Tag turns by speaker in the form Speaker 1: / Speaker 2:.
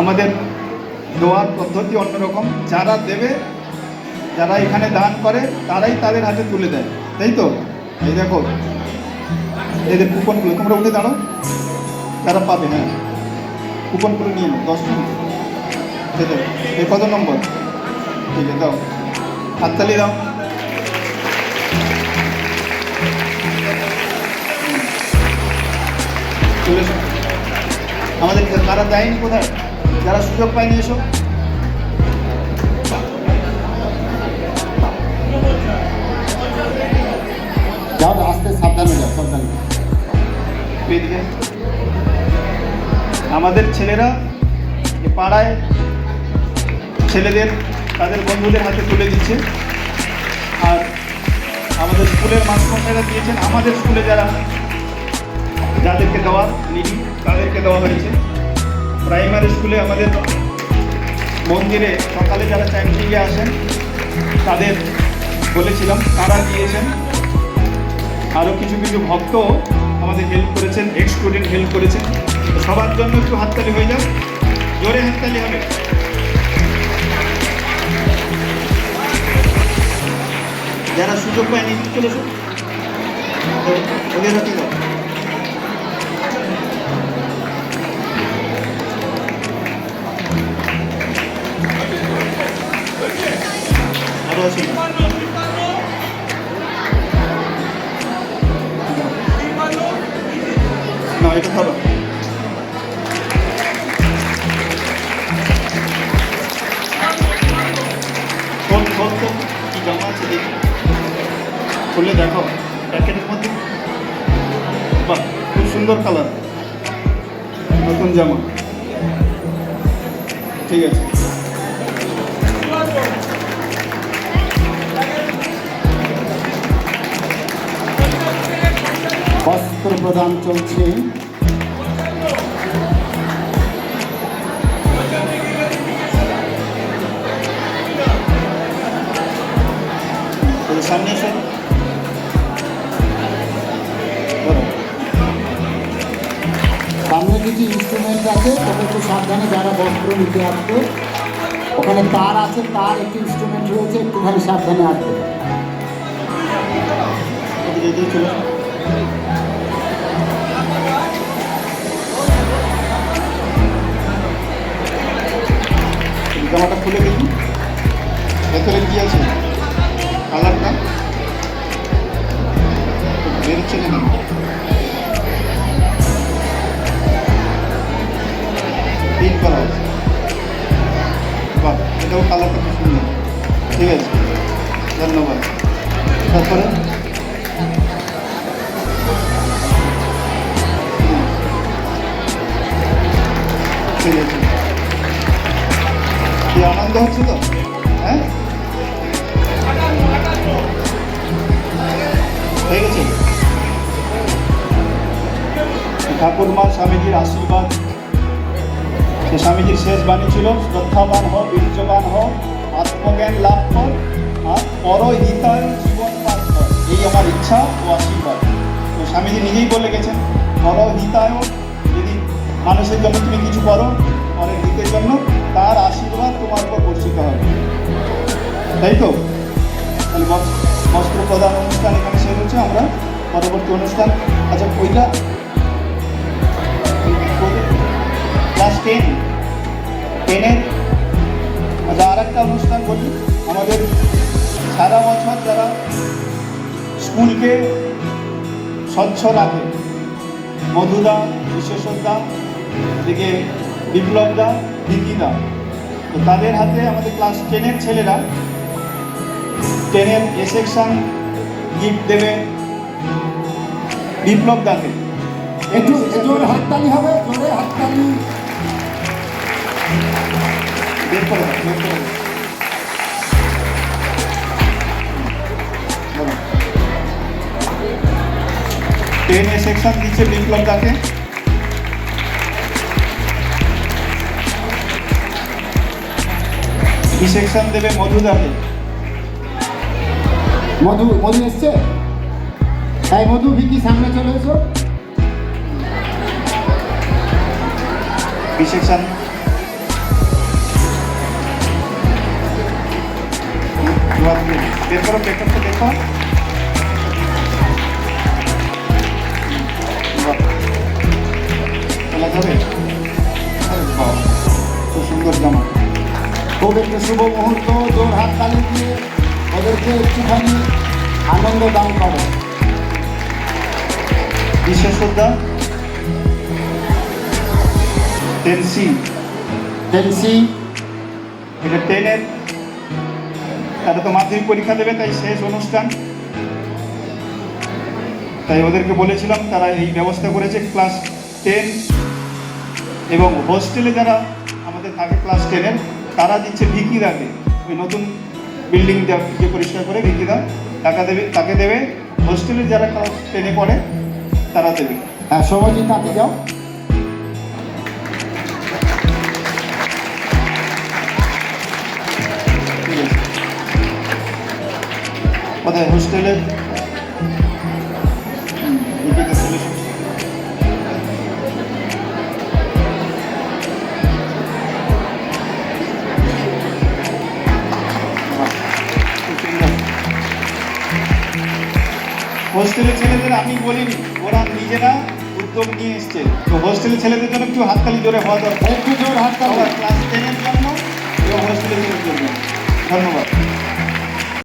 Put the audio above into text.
Speaker 1: আমাদের দেওয়ার পদ্ধতি অন্যরকম। যারা দেবে, যারা এখানে দান করে, তারাই তাদের হাতে তুলে দেয়। তাই তো? এই দেখো এদের কুপনগুলো, তোমরা উঠে দাঁড়ো তারা পাবে হ্যাঁ। কুপনগুলো নিয়ে নাও, দশ মিনিট এ কত নম্বর? ঠিক আছে দাও হাততালি দাও। আমাদের কারা দেয়নি কোথায়? যারা সুযোগ পায়নি এসো।
Speaker 2: যাও, আস্তে সাবধানে যাও, সাবধানে।
Speaker 1: আমাদের ছেলেরা পাড়ায় ছেলেদের, তাদের বন্ধুদের হাতে তুলে দিচ্ছে। আর আমাদের স্কুলের মাস্টাররা দিয়েছেন, আমাদের স্কুলে যারা, যাদেরকে দেওয়া নিডি তাদেরকে দেওয়া হয়েছে। প্রাইমারি স্কুলে আমাদের মন্দিরে সকালে যারা চাকরিয়ে আসেন, তাদের বলেছিলাম, তারা দিয়েছেন আরও কিছু কিছু ভক্ত আমাদের হেল্প করেছেন এক্স স্টুডেন্ট হেল্প করেছেন। সবার জন্য একটু হাততালি হয়ে যাক। জোরে হাততালি হবে। যারা সুযোগ পায়নি চলে ওদের হাতে না, এটা কোন কোন কি জামা আছে দেখি। খুলে প্যাকেটের মধ্যে। বাহ, খুব সুন্দর কালার। নতুন জামা। ঠিক আছে।
Speaker 2: বস্ত্র প্রদান চলছে।
Speaker 1: সামনে
Speaker 2: কিছু ইনস্ট্রুমেন্ট আছে তবে একটু সাবধানে যারা বস্ত্র নিতে আসবে ওখানে তার আছে, তার একটি ইনস্ট্রুমেন্ট রয়েছে, একটুখানি সাবধানে আসবে।
Speaker 1: জামাটা খুলে দেখি। ভেতরে কি আছে? কালারটা? বেরোচ্ছে না পিন করা আছে। এটাও কালারটা খুব সুন্দর। ঠিক আছে, ধন্যবাদ। তারপরে? আছে কি আনন্দ হচ্ছে তো? হ্যাঁ? হয়ে স্বামীজির আশীর্বাদ। সে স্বামীজির শেষ বাণী ছিল, শ্রদ্ধাবান হ বীর্যবান হ আত্মজ্ঞান লাভ কর আর পরহিতায় জীবন পাঠ কর। এই আমার ইচ্ছা ও আশীর্বাদ। তো স্বামীজি নিজেই বলে গেছেন পরহিতায় মানুষের জন্য তুমি কিছু করো অনেক দিকের জন্য তার আশীর্বাদ তোমার উপর বর্ষিত হবে। তাই তো? তাহলে বস- বস্ত্র প্রদান অনুষ্ঠান এখানে শেষ হচ্ছে আমরা। পরবর্তী অনুষ্ঠান আচ্ছা ওইটা ক্লাস টেন, টেনের আচ্ছা আর একটা অনুষ্ঠান বলি। আমাদের সারা বছর যারা স্কুলকে স্বচ্ছ রাখে মধুদা বিশেষদা এদিকে বিপ্লবদা ভিকিদা। তো তাদের হাতে আমাদের ক্লাস টেনের ছেলেরা টেনের এ সেকশন গিফট দেবে বিপ্লব দাকে
Speaker 2: একটু জোরে হাততালি হবে জোরে হাততালি।
Speaker 1: টেন এ সেকশন দিচ্ছে বিপ্লব ডিসেকশন দেবে মধু দাকে।
Speaker 2: মধু মধু এসছে? তাই মধু ভিকি সামনে চলে এসো।
Speaker 1: ডিসেকশন বের করো পেটটা দেখো।
Speaker 2: একটি শুভ মুহূর্ত, জোর হাত তালি দিয়ে ওদেরকে একটুখানি আনন্দ দান করো।
Speaker 1: বিশ্বশ্রদ্ধা টেন সি।
Speaker 2: পেন্সি
Speaker 1: এটা টেনের, তারা তো মাধ্যমিক পরীক্ষা দেবে, তাই শেষ অনুষ্ঠান। তাই ওদেরকে বলেছিলাম, তারা এই ব্যবস্থা করেছে ক্লাস টেন এবং হোস্টেলে যারা আমাদের থাকে ক্লাস টেনের তারা দিচ্ছে ভিকিদাকে ওই নতুন বিল্ডিং যে পরিষ্কার করে ভিকিদা টাকা দেবে তাকে দেবে। হোস্টেলে যারা টেনে পড়ে তারা দেবে।
Speaker 2: হ্যাঁ সৌমজিৎ আপনি যাও
Speaker 1: কোথায়? হোস্টেলে হোস্টেলের ছেলেদের আমি বলিনি ওরা নিজেরা উদ্যোগ নিয়ে এসছে। তো হোস্টেলের ছেলেদের জন্য একটু হাততালি জোরে হওয়া দরকার।
Speaker 2: একটু জোর হাত তালি
Speaker 1: ক্লাস টেনের জন্য এবং হোস্টেলের ছেলেদের জন্য। ধন্যবাদ।